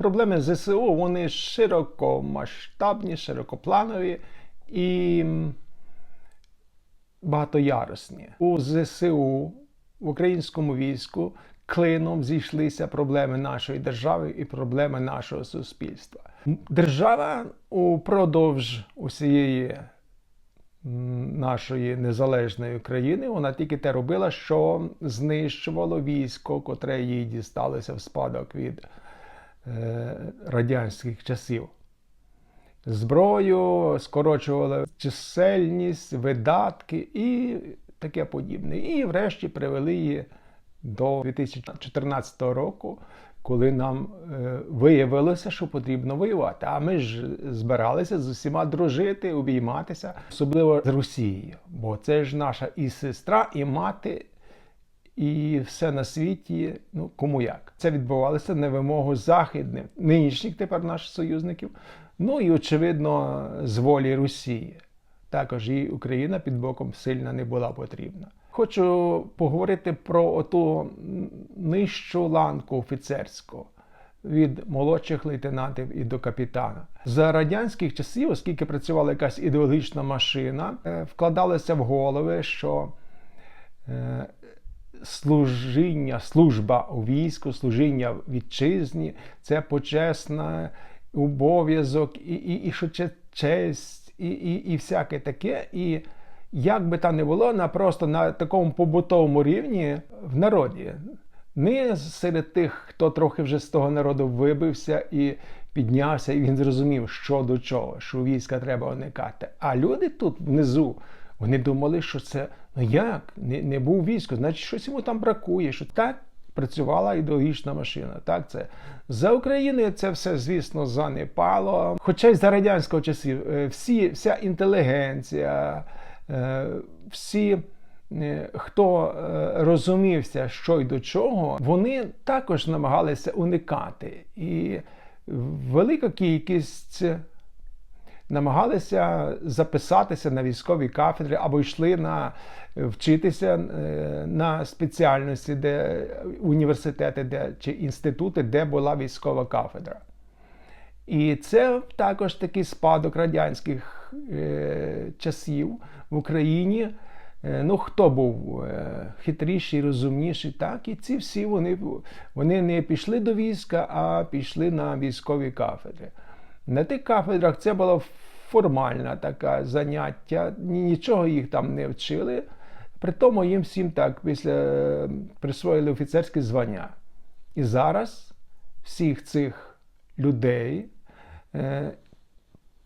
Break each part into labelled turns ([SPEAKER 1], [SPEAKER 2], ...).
[SPEAKER 1] Проблеми ЗСУ вони широкомасштабні, широкопланові і багатоярусні. У ЗСУ в українському війську клином зійшлися проблеми нашої держави і проблеми нашого суспільства. Держава упродовж усієї нашої незалежної України вона тільки те робила, що знищувало військо, котре їй дісталося в спадок від радянських часів. Зброю, скорочували чисельність, видатки і таке подібне. І врешті привели її до 2014 року, коли нам е, виявилося, що потрібно воювати. А ми ж збиралися з усіма дружити, обійматися, особливо з Росією. Бо це ж наша і сестра, і мати, і все на світі, ну кому як. Це відбувалося на вимогу західних, нинішніх тепер наших союзників. Ну і очевидно, з волі Росії. Також і Україна під боком сильно не була потрібна. Хочу поговорити про оту нижчу ланку офіцерську від молодших лейтенантів і до капітана. За радянських часів, оскільки працювала якась ідеологічна машина, е, вкладалося в голови, що служіння, служба у війську, служіння вітчизні це почесна обов'язок, і, і, і що це честь, і, і, і всяке таке. І як би там не було, на просто на такому побутовому рівні в народі. Не серед тих, хто трохи вже з того народу вибився і піднявся, і він зрозумів, що до чого, що війська треба уникати. А люди тут внизу, вони думали, що це ну як не, не був військо, значить щось йому там бракує. Що так працювала ідеологічна машина. Так, це за Україною це все, звісно, занепало. Хоча й за радянського часів е, всі, вся інтелігенція, е, всі. е, Хто розумівся, що й до чого, вони також намагалися уникати. І велика кількість намагалися записатися на військові кафедри або йшли на вчитися е, на спеціальності, де університети де, чи інститути, де була військова кафедра. І це також такий спадок радянських е, часів в Україні. Е, Ну, хто був е, хитріший, розумніший, так, і ці всі вони, вони не пішли до війська, а пішли на військові кафедри. На тих кафедрах це було формальне таке заняття, нічого їх там не вчили. При тому їм всім так після присвоїли офіцерське звання. І зараз всіх цих людей е,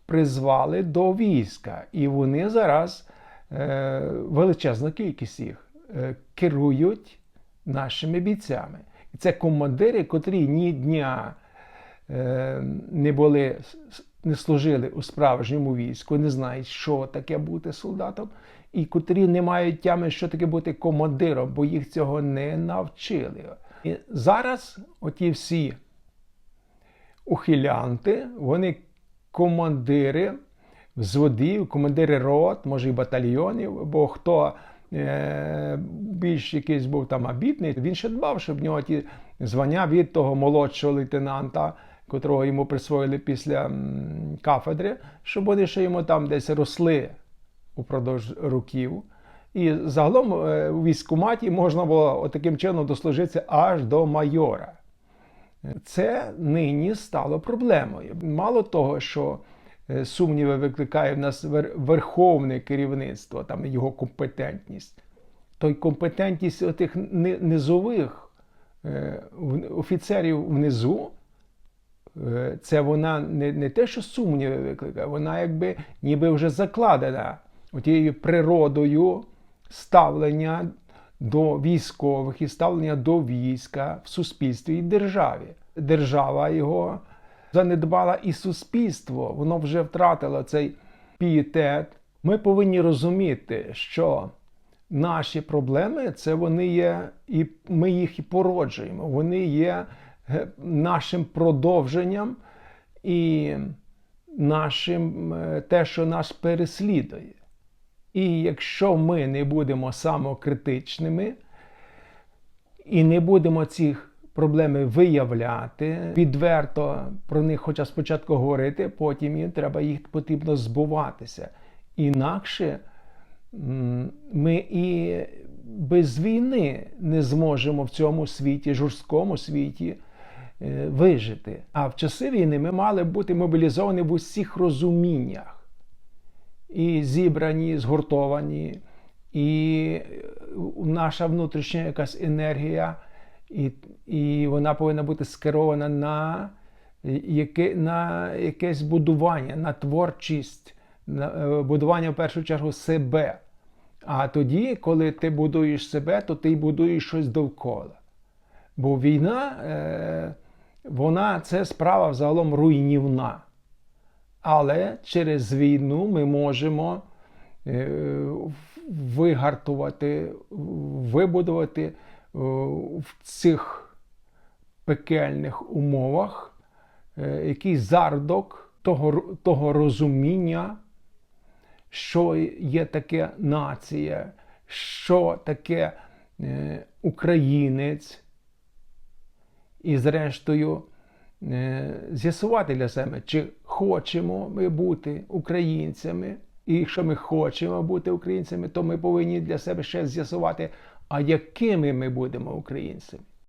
[SPEAKER 1] призвали до війська. І вони зараз, е, величезна кількість їх, е, керують нашими бійцями. І це командири, котрі ні дня не були, не служили у справжньому війську, не знають, що таке бути солдатом, і котрі не мають тями, що таке бути командиром, бо їх цього не навчили. І зараз оті всі ухилянти, вони командири взводів, командири рот, може і батальйонів, бо хто е, більш якийсь був там обітний, він ще дбав, щоб в нього ті звання від того молодшого лейтенанта, котрого йому присвоїли після кафедри, щоб вони ще йому там десь росли упродовж років. І загалом е, у військкоматі можна було таким чином дослужитися аж до майора. Це нині стало проблемою. Мало того, що е, сумніви викликає в нас верховне керівництво, там його компетентність, то й компетентність отих низових е, офіцерів внизу. Е, Це вона не, не те, що сумніви викликає, вона якби ніби вже закладена тією природою ставлення до військових і ставлення до війська в суспільстві і державі. Держава його занедбала і суспільство, воно вже втратило цей пієтет. Ми повинні розуміти, що наші проблеми це вони є, і ми їх і породжуємо. Вони є нашим продовженням і нашим е, те, що нас переслідує. І якщо ми не будемо самокритичними і не будемо цих проблеми виявляти, відверто про них хоча спочатку говорити, потім їм треба їх потрібно збуватися. Інакше ми і без війни не зможемо в цьому світі, жорсткому світі, вижити. А в часи війни ми мали бути мобілізовані в усіх розуміннях. І зібрані, згуртовані, і е, наша внутрішня якась енергія, і, і вона повинна бути скерована на, яке, на якесь будування, на творчість, на е, будування в першу чергу себе. А тоді, коли ти будуєш себе, то ти будуєш щось довкола. Бо війна, е, вона це справа взагалом руйнівна. Але через війну ми можемо е, вигартувати, вибудувати е, в цих пекельних умовах е, якийсь зародок того, того розуміння, що є таке нація, що таке українець, і зрештою е, з'ясувати для себе, чи хочемо ми бути українцями. І якщо ми хочемо бути українцями, то ми повинні для себе ще з'ясувати, а якими ми будемо українцями.